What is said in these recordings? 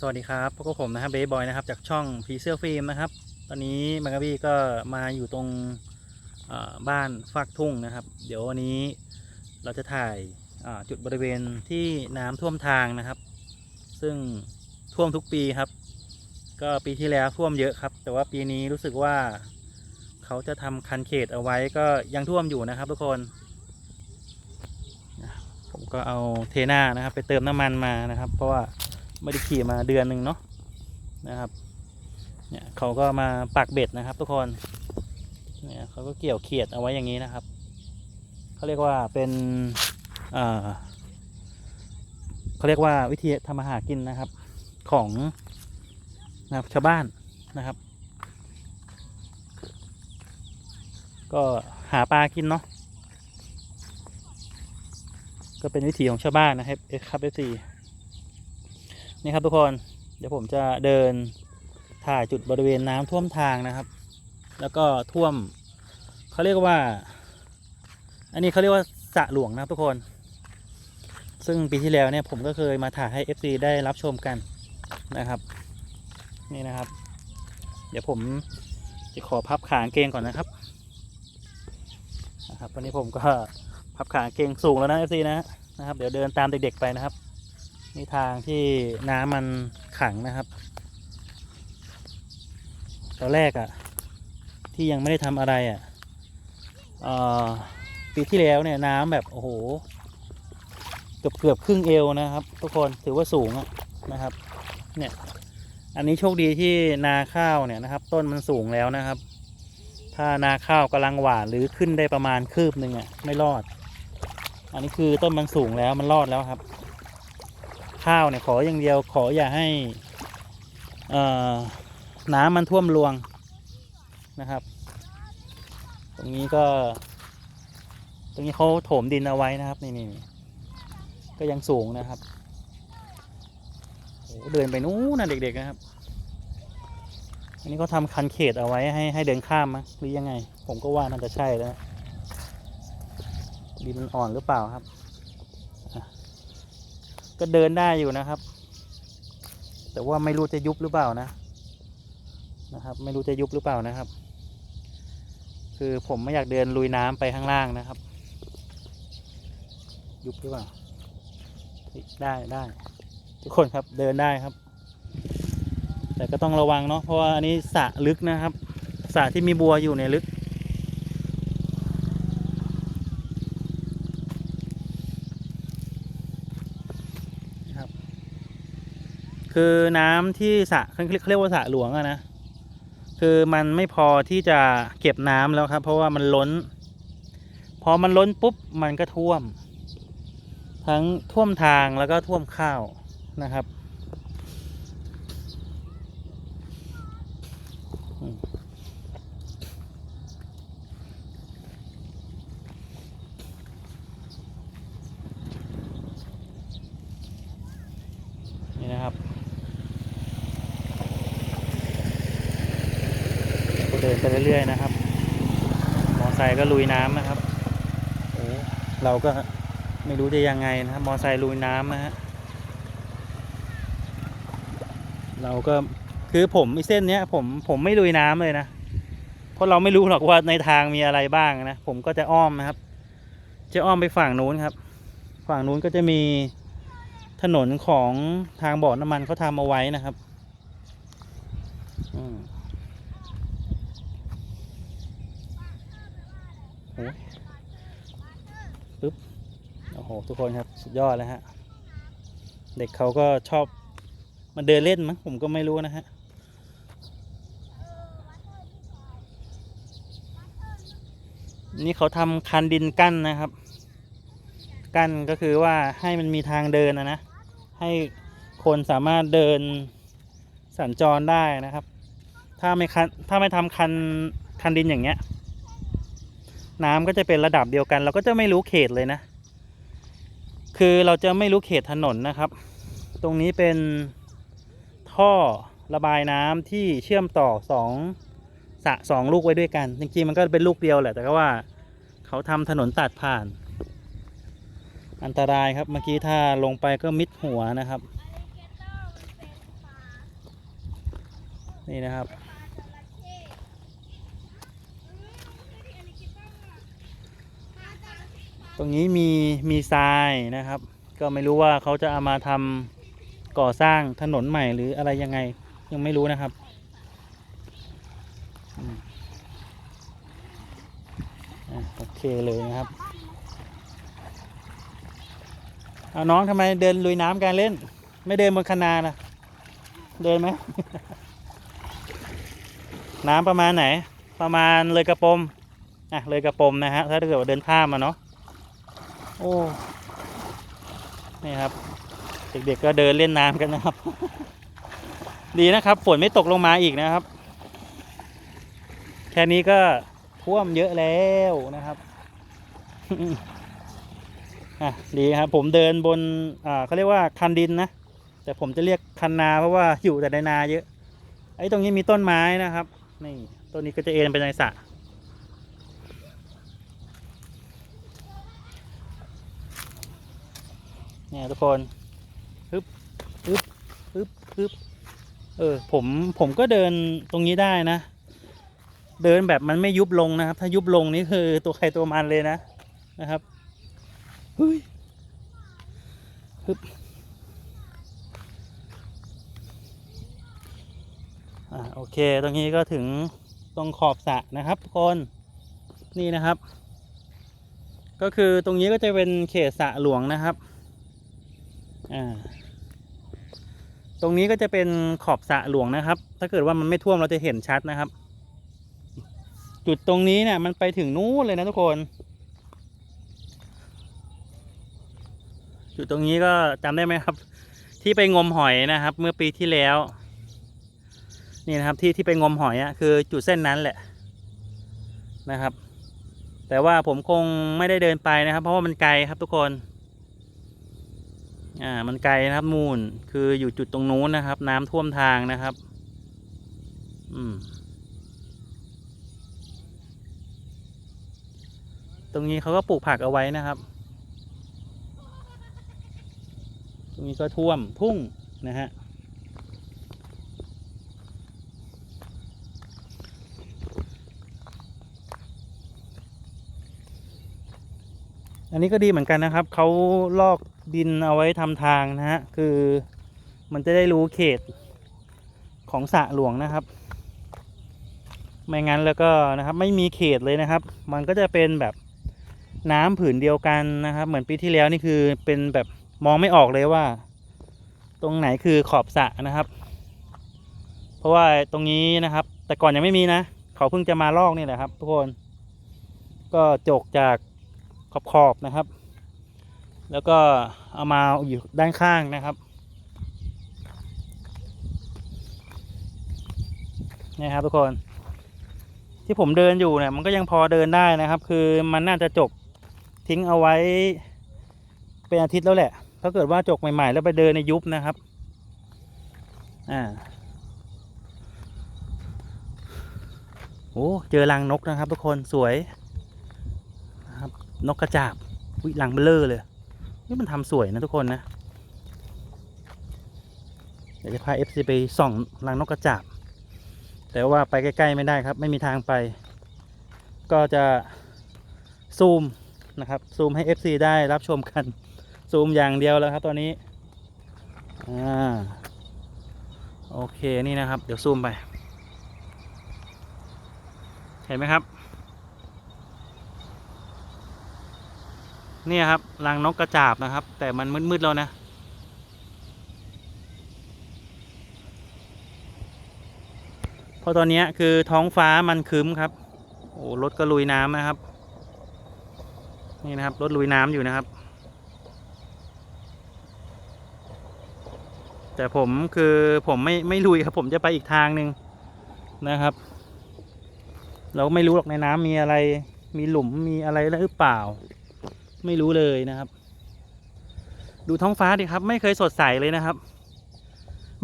สวัสดีครับพวกบผมนะครับเบย์บอยนะครับจากช่องพีเสื้อฟิล์มนะครับ ตอนนี้มังกะบี้ก็มาอยู่ตรงบ้านฟากทุ่งนะครับ เดี๋ยววันนี้เราจะถ่ายจุดบริเวณที่น้ำท่วมทางนะครับ ซึ่งท่วมทุกปีครับ ก็ปีที่แล้วท่วมเยอะครับ แต่ว่าปีนี้รู้สึกว่าเขาจะทำคันเขตเอาไว้ก็ยังท่วมอยู่นะครับทุกคนผมก็เอาเทน่านะครับ ไปเติมน้ำมันมานะครับ เพราะว่า ไม่ได้ขี่มาเดือนหนึ่งเนาะนะครับเนี่ยเขาก็มาปักเบ็ดนะครับ ทุกคนเนี่ยเขาก็เกี่ยวเขียดเอาไว้อย่างนี้นะครับเขาเรียกว่าเป็นเอ่อเขาเรียกว่าวิธีทำอาหารกินนะครับของนะครับชาวบ้านนะครับ ก็หาปลากินเนาะก็เป็นวิถีของชาวบ้านนะครับเอครับเอฟซี นี่ครับทุกคนเดี๋ยวผมจะเดินถ่ายจุดบริเวณน้ำท่วมทางนะครับ แล้วก็ท่วมเขาเรียกว่า อันนี้เขาเรียกว่าสระหลวงนะครับทุกคน ซึ่งปีที่แล้วเนี่ยผมก็เคยมาถ่ายให้ FC ได้รับชมกันนะครับ นี่นะครับ เดี๋ยวผมจะขอพับขางเกงก่อนนะครับนะครับวันนี้ผมก็พับขางเกงสูงแล้วนะ FC นะนะครับ เดี๋ยวเดินตามเด็กๆไปนะครับ นี่ทางที่น้ำมันขังนะครับ ตอนแรกอะ่ะ ที่ยังไม่ได้ทำอะไรอะ่ะปีที่แล้วเนี่ยน้ำแบบโอ้โห เกือบเกือบครึ่งเอวนะครับ ทุกคนถือว่าสูงนะครับ เนี่ย อันนี้โชคดีที่นาข้าวเนี่ยนะครับ ต้นมันสูงแล้วนะครับ ถ้านาข้าวกำลังหวานหรือขึ้นได้ประมาณคืบหนึ่งอะไม่รอด อันนี้คือต้นมันสูงแล้วมันรอดแล้วครับ ข้าวเนี่ยขออย่างเดียวขออย่าให้น้ำมันท่วมรวงนะครับ ตรงนี้ก็ ตรงนี้เขาโถมดินเอาไว้นะครับนี่นี่ก็ยังสูงนะครับเดินไปนู้นนะเด็กๆนะครับ อันนี้ก็ทำคันเขตเอาไว้ให้ให้เดินข้ามมั้งหรือยังไง ผมก็ว่าน่าจะใช่แล้วดินมันอ่อนหรือเปล่าครับ ก็เดินได้อยู่นะครับ แต่ว่าไม่รู้จะยุบหรือเปล่านะนะครับ ไม่รู้จะยุบหรือเปล่านะครับ คือผมไม่อยากเดินลุยน้ำไปข้างล่างนะครับ ยุบหรือเปล่าได้ได้ทุกคนครับเดินได้ครับ แต่ก็ต้องระวังเนาะเพราะว่าอันนี้สระลึกนะครับสระที่มีบัวอยู่เนี่ยลึก คือน้ำที่สระเขาเรียกว่าสระหลวงอะนะคือมันไม่พอที่จะเก็บน้ำแล้วครับ เพราะว่ามันล้น พอมันล้นปุ๊บมันก็ท่วม ทั้งท่วมทางแล้วก็ท่วมข้าวนะครับอืมนี่นะครับ ก็เดินไปเรื่อยๆนะครับ มอไซค์ก็ ลุยน้ำนะครับโอ้เราก็ไม่รู้จะยังไงนะครับ มอไซค์ลุยน้ำนะฮะเราก็คือผมไอ้เส้นเนี้ยผมผมไม่ลุยน้ำเลยนะเพราะเราไม่รู้หรอกว่าในทางมีอะไรบ้างนะผมก็จะอ้อมนะครับ จะอ้อมไปฝั่งนู้นครับ ฝั่งนู้นก็จะมีถนนของทางบ่อน้ำมันเขาทำเอาไว้นะครับ อืม โอ้ย ปึ๊บโอ้โหทุกคนครับสุดยอดแล้วฮะ เด็กเขาก็ชอบมาเดินเล่นมั้งผมก็ไม่รู้นะฮะนี่เขาทำคันดินกั้นนะครับ กั้นก็คือว่าให้มันมีทางเดินนะนะให้คนสามารถเดินสัญจรได้นะครับ ถ้าไม่คันถ้าไม่ทำคันคันดินอย่างเงี้ย น้ำก็จะเป็นระดับเดียวกัน เราก็จะไม่รู้เขตเลยนะ คือเราจะไม่รู้เขตถนนนะครับ ตรงนี้เป็นท่อระบายน้ำที่เชื่อมต่อสองสระสองลูกไว้ด้วยกัน จริงๆมันก็เป็นลูกเดียวแหละ แต่ก็ว่าเขาทำถนนตัดผ่าน อันตรายครับ เมื่อกี้ถ้าลงไปก็มิดหัวนะครับ นี่นะครับ ตรงนี้มีมีทรายนะครับ ก็ไม่รู้ว่าเขาจะเอามาทำก่อสร้างถนนใหม่หรืออะไรยังไงยังไม่รู้นะครับ โอเคเลยนะครับเอาน้องทำไมเดินลุยน้ำการเล่น ไม่เดินบนคะนานะเดินไหม น้ำประมาณไหน ประมาณเลยกระปมอะเลยกระปมนะฮะ ถ้าเกิดว่าเดินข้ามมาเนาะ โอ้นี่ครับ เด็กๆก็เดินเล่นน้ำกันนะครับ ดีนะครับฝนไม่ตกลงมาอีกนะครับ แค่นี้ก็ท่วมเยอะแล้วนะครับอะดีครับผมเดินบนอ่าเขาเรียกว่าคันดินนะ แต่ผมจะเรียกคันนาเพราะว่าอยู่แต่ในนาเยอะ ไอ้ตรงนี้มีต้นไม้นะครับ นี่ต้นนี้ก็จะเอ็นไปในสระ เนี่ยทุกคนฮึบฮึบฮึบฮึบเออผมผมก็เดินตรงนี้ได้นะ เดินแบบมันไม่ยุบลงนะครับ ถ้ายุบลงนี่คือตัวใครตัวมันเลยนะนะครับเฮ้ยฮึบอ่าโอเค ตรงนี้ก็ถึงตรงขอบสระนะครับทุกคนนี่นะครับ ก็คือตรงนี้ก็จะเป็นเขตสระหลวงนะครับ ตรงนี้ก็จะเป็นขอบสะหลวงนะครับ ถ้าเกิดว่ามันไม่ท่วมเราจะเห็นชัดนะครับ จุดตรงนี้เนี่ยมันไปถึงนู้นเลยนะทุกคน จุดตรงนี้ก็จำได้ไหมครับ ที่ไปงมหอยนะครับ เมื่อปีที่แล้ว นี่นะครับที่ที่ไปงมหอยอะคือจุดเส้นนั้นแหละนะครับ แต่ว่าผมคงไม่ได้เดินไปนะครับ เพราะว่ามันไกลครับทุกคน อ่ามันไกลนะครับมูนคืออยู่จุดตรงนู้นนะครับ น้ำท่วมทางนะครับ อืม ตรงนี้เขาก็ปลูกผักเอาไว้นะครับ ตรงนี้ก็ท่วมทุ่งนะฮะอันนี้ก็ดีเหมือนกันนะครับ เขาลอก ดินเอาไว้ทำทางนะฮะ คือมันจะได้รู้เขตของสระหลวงนะครับ ไม่งั้นแล้วก็นะครับไม่มีเขตเลยนะครับ มันก็จะเป็นแบบน้ำผืนเดียวกันนะครับ เหมือนปีที่แล้วนี่คือเป็นแบบมองไม่ออกเลยว่า ตรงไหนคือขอบสระนะครับ เพราะว่าตรงนี้นะครับ แต่ก่อนยังไม่มีนะ เขาเพิ่งจะมาลอกนี่แหละครับ ทุกคน ก็จกจากขอบขอบนะครับ แล้วก็เอามาอยู่ด้านข้างนะครับนี่ครับทุกคน ที่ผมเดินอยู่เนี่ยมันก็ยังพอเดินได้นะครับ คือมันน่าจะจกทิ้งเอาไว้ เป็นอาทิตย์แล้วแหละ ถ้าเกิดว่าจกใหม่ ๆ แล้วไปเดินในยุบนะครับอ่าโอ้เจอรังนกนะครับ ทุกคนสวยนะครับ นกกระจาบวิรังเบลเลอร์เลย นี่มันทำสวยนะทุกคนนะ เดี๋ยวจะพา FC ไปส่องรังนกกระจาบ แต่ว่าไปใกล้ๆไม่ได้ครับ ไม่มีทางไป ก็จะซูมนะครับ ซูมให้ FC ได้รับชมกัน ซูมอย่างเดียวแล้วครับตอนนี้ อ่า โอเคนี่นะครับ เดี๋ยวซูมไป เห็นไหมครับ เนี่ยครับรังนกกระจาบนะครับ แต่มันมืดๆแล้วนะเพราะตอนนี้คือท้องฟ้ามันครึ้มครับ โอ้รถก็ลุยน้ำนะครับ นี่นะครับรถลุยน้ำอยู่นะครับ แต่ผมคือผมไม่ไม่ลุยครับ ผมจะไปอีกทางหนึ่งนะครับ เราก็ไม่รู้หรอกในน้ำมีอะไร มีหลุมมีอะไรหรือเปล่า ไม่รู้เลยนะครับ ดูท้องฟ้าดิครับ ไม่เคยสดใสเลยนะครับ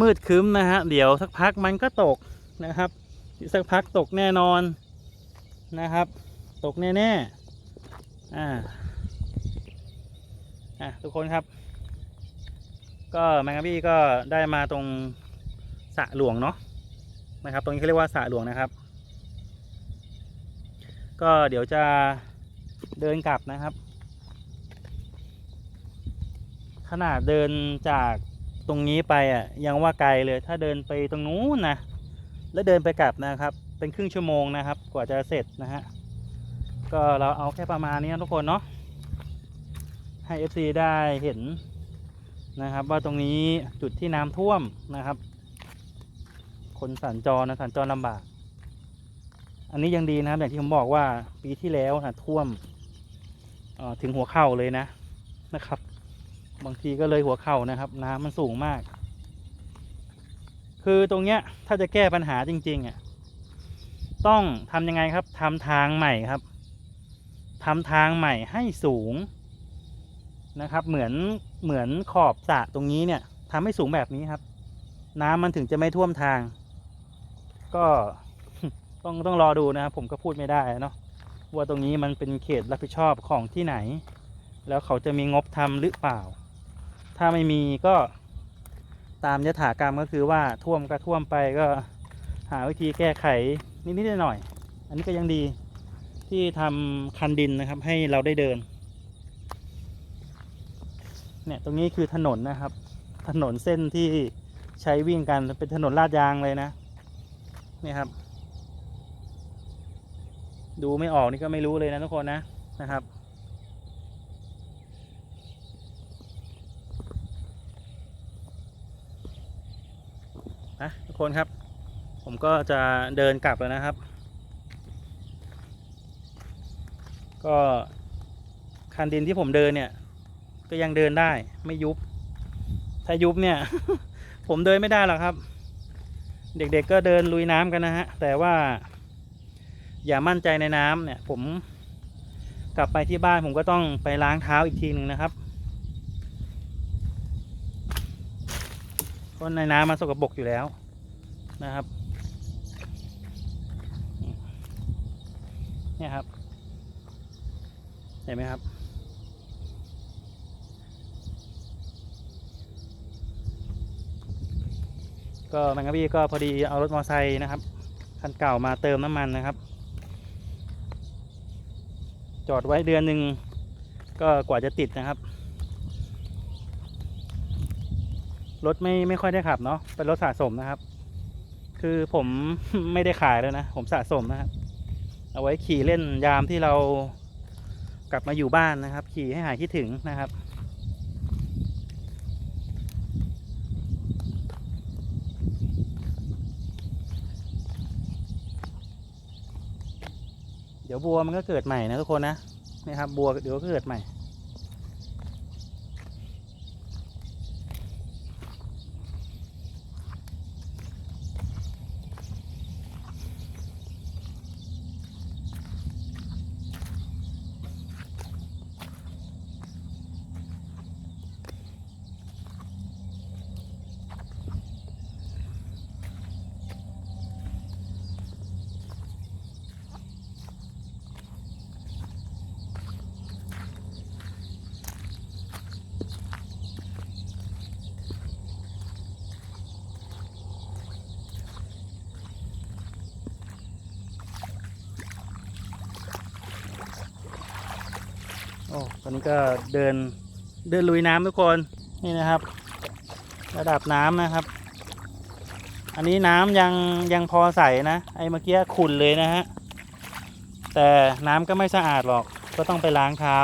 มืดคึ้มนะฮะเดี๋ยวสักพักมันก็ตกนะครับอีสักพักตกแน่นอนนะครับ ตกแน่ๆอ่าอะทุกคนครับ ก็แมงกะบี้ก็ได้มาตรงสะหลวงเนาะนะครับ ตรงนี้เขาเรียกว่าสะหลวงนะครับ ก็เดี๋ยวจะเดินกลับนะครับ ขนาดเดินจากตรงนี้ไปอะยังว่าไกลเลย ถ้าเดินไปตรงนู้นนะแล้วเดินไปกลับนะครับ เป็นครึ่งชั่วโมงนะครับ กว่าจะเสร็จนะฮะก็เราเอาแค่ประมาณนี้ทุกคนเนาะให้ FC ได้เห็นนะครับ ว่าตรงนี้จุดที่น้ำท่วมนะครับ คนสัญจรนะสัญจรลำบาก อันนี้ยังดีนะครับอย่างที่ผมบอกว่าปีที่แล้วนะท่วมถึงหัวเข่าเลยนะนะครับ บางทีก็เลยหัวเข่านะครับ น้ำมันสูงมาก คือตรงเนี้ยถ้าจะแก้ปัญหาจริงๆอะต้องทำยังไงครับทำทางใหม่ครับทำทางใหม่ให้สูงนะครับ เหมือนเหมือนขอบสระตรงนี้เนี่ยทำให้สูงแบบนี้ครับ น้ำมันถึงจะไม่ท่วมทาง ก็ต้องต้องรอดูนะครับผมก็พูดไม่ได้เนาะว่าตรงนี้มันเป็นเขตรับผิดชอบของที่ไหน แล้วเขาจะมีงบทำหรือเปล่า ถ้าไม่มีก็ตามยถากรรมก็คือว่าท่วมก็ท่วมไปก็หาวิธีแก้ไขนิดๆหน่อยๆอันนี้ก็ยังดีที่ทำคันดินนะครับ ให้เราได้เดิน เนี่ยตรงนี้คือถนนนะครับ ถนนเส้นที่ใช้วิ่งกันเป็นถนนลาดยางเลยนะนี่ครับ ดูไม่ออกนี่ก็ไม่รู้เลยนะทุกคนนะนะครับ นะทุก คนครับ ผมก็จะเดินกลับแล้วนะครับ ก็คันดินที่ผมเดินเนี่ย ก็ยังเดินได้ไม่ยุบ ถ้ายุบเนี่ย ผมเดินไม่ได้หรอกครับ เด็กๆก็เดินลุยน้ำกันนะฮะ แต่ว่า อย่ามั่นใจในน้ำเนี่ย ผมกลับไปที่บ้านผมก็ต้องไปล้างเท้าอีกทีหนึ่งนะครับเพราะในน้ำมันสกปรกอยู่แล้ว นะครับเนี่ยครับ เห็นไหมครับ ก็แมงกะบี้ก็พอดีเอารถมอเตอร์ไซค์นะครับคันเก่ามาเติมน้ำมันนะครับ จอดไว้เดือนหนึ่งก็กว่าจะติดนะครับ รถไม่ไม่ค่อยได้ขับเนาะเป็นรถสะสมนะครับ คือผมไม่ได้ขายแล้วนะ ผมสะสมนะครับ เอาไว้ขี่เล่นยามที่เรากลับมาอยู่บ้านนะครับ ขี่ให้หายคิดถึงนะครับ เดี๋ยวบัวมันก็เกิดใหม่นะทุกคนนะนี่ครับ บัวเดี๋ยวก็เกิดใหม่ โอ้ตอนนี้ก็เดินเดินลุยน้ำทุกคนนี่นะครับ ระดับน้ำนะครับ อันนี้น้ำยังยังพอใสนะ ไอ้เมื่อกี้ขุ่นเลยนะฮะแต่น้ำก็ไม่สะอาดหรอก ก็ต้องไปล้างเท้า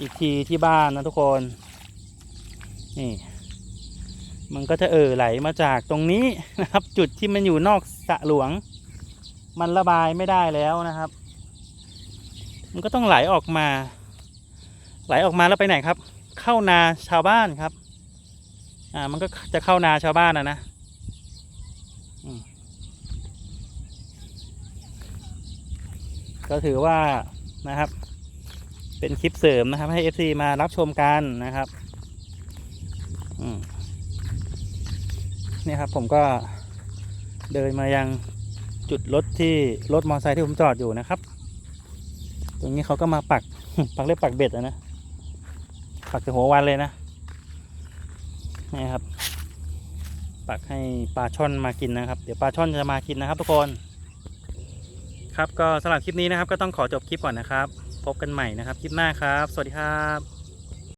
อีกทีที่บ้านนะทุกคนนี่มันก็จะเอ่อไหลมาจากตรงนี้นะครับ จุดที่มันอยู่นอกสระหลวง มันระบายไม่ได้แล้วนะครับ มันก็ต้องไหลออกมา ไหลออกมาแล้วไปไหนครับ เข้านาชาวบ้านครับ อ่ามันก็จะเข้านาชาวบ้านนะนะก็ถือว่านะครับ เป็นคลิปเสริมนะครับ ให้ FC มารับชมกันนะครับนี่ครับผมก็เดินมายังจุดรถที่รถมอเตอร์ไซค์ที่ผมจอดอยู่นะครับ ตรงนี้เขาก็มาปักปักเล็บปักเบ็ดอะนะ ปักถึงหัววันเลยนะนี่ครับปปักให้ปลาช่อนมากินนะครับ เดี๋ยวปลาช่อนจะมากินนะครับ ทุกคน ครับก็สำหรับคลิปนี้นะครับ ก็ต้องขอจบคลิปก่อนนะครับ พบกันใหม่นะครับ คลิปหน้าครับ สวัสดีครับ